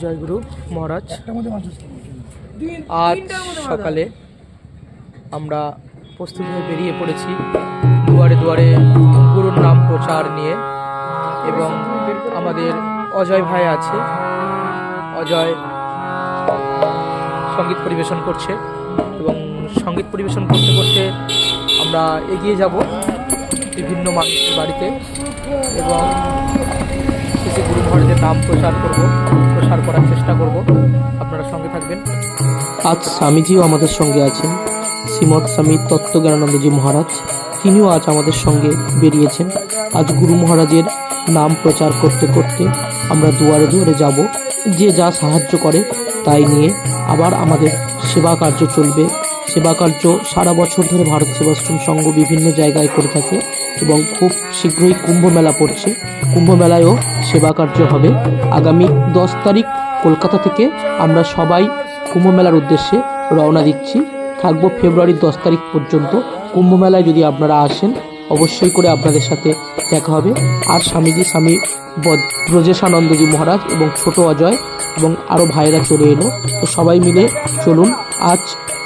জয়গুরু মহারাজ। আজ সকালে আমরা প্রস্তুত হয়ে বেরিয়ে পড়েছি দুয়ারে দুয়ারে গুরুর নাম প্রচার নিয়ে এবং আমাদের অজয় ভাই আছে। অজয় সংগীত পরিবেশন করছে এবং সংগীত পরিবেশন করতে করতে আমরা এগিয়ে যাব বিভিন্ন মানুষের বাড়িতে এবং নাম প্রচার করব প্রচার করার চেষ্টা করব। আপনারা সঙ্গে থাকবেন। আজ স্বামীজিও আমাদের সঙ্গে আছেন। শ্রীমৎ স্বামী তত্ত্বজ্ঞানানন্দজি মহারাজ, তিনিও আজ আমাদের সঙ্গে বেরিয়েছেন। আজ গুরু মহারাজের নাম প্রচার করতে করতে আমরা দুয়ারে দুয়ারে যাব। যে যা সাহায্য করে, তাই নিয়ে আবার আমাদের সেবা কার্য চলবে। সেবা কার্য সারা বছর ধরে ভারত সেবাশ্রম সংঘ বিভিন্ন জায়গায় করে থাকে এবং খুব শীঘ্রই কুম্ভ মেলা পড়ছে। কুম্ভ মেলায়ও সেবা কার্য হবে। আগামী দশ তারিখ কলকাতা থেকে আমরা সবাই কুম্ভ মেলার উদ্দেশ্যে রওনা দিচ্ছি। থাকব ফেব্রুয়ারির দশ তারিখ পর্যন্ত। কুম্ভ মেলায় যদি আপনারা আসেন, অবশ্যই করে আপনাদের সাথে দেখা হবে। আর স্বামীজি, স্বামী ব্রজেশানন্দজি মহারাজ এবং ছোট অজয় এবং আরও ভাইয়েরা চলে এলো। তো সবাই মিলে চলুন, আজ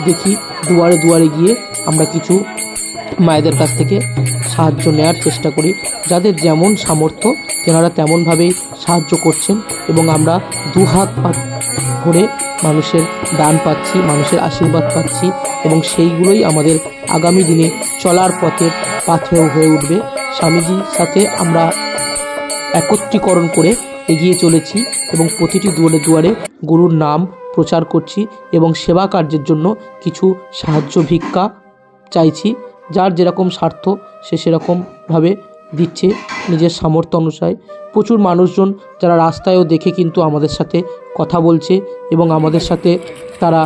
দেখি দুয়ারে দুয়ারে গিয়ে আমরা কিছু মায়েদের কাছ থেকে সাহায্য নেওয়ার চেষ্টা করি। যাদের যেমন সামর্থ্য, তেনারা তেমনভাবেই সাহায্য করছেন এবং আমরা দু হাত ভরে মানুষের দান পাচ্ছি, মানুষের আশীর্বাদ পাচ্ছি এবং সেইগুলোই আমাদের আগামী দিনে চলার পথের পাথেয় হয়ে উঠবে। স্বামীজির সাথে আমরা একত্রীকরণ করে এগিয়ে চলেছি এবং প্রতিটি দুয়ারে দুয়ারে গুরুর নাম প্রচার করছি এবং সেবা কার্যের জন্য কিছু সাহায্য, ভিক্ষা চাইছি। যার যেরকম স্বার্থ, সে সেরকমভাবে দিচ্ছে নিজের সামর্থ্য অনুসারে। প্রচুর মানুষজন যারা রাস্তায়ও দেখে কিন্তু আমাদের সাথে কথা বলছে এবং আমাদের সাথে তারা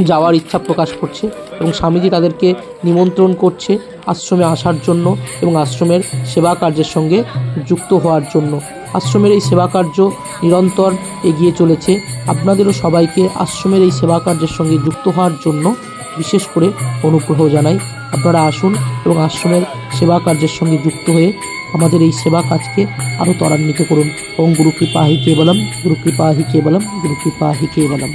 যাওয়ার ইচ্ছা প্রকাশ করছে এবং স্বামীজি তাদেরকে নিমন্ত্রণ করছে আশ্রমে আসার জন্য এবং আশ্রমের সেবা কার্যের সঙ্গে যুক্ত হওয়ার জন্য। আশ্রমের এই সেবা কার্য নিরন্তর এগিয়ে চলেছে। আপনাদেরও সবাইকে আশ্রমের এই সেবা কার্যের সঙ্গে যুক্ত হওয়ার জন্য বিশেষ করে অনুগ্রহ জানাই। আপনারা আসুন এবং আশ্রমের সেবা কার্যের সঙ্গে যুক্ত হয়ে আমাদের এই সেবা কাজকে আরও ত্বরান্বিত করুন। এবং গুরু কৃপা হি কেবলম, গুরু কৃপা হি কেবলম, গুরু কৃপা হি কেবলম।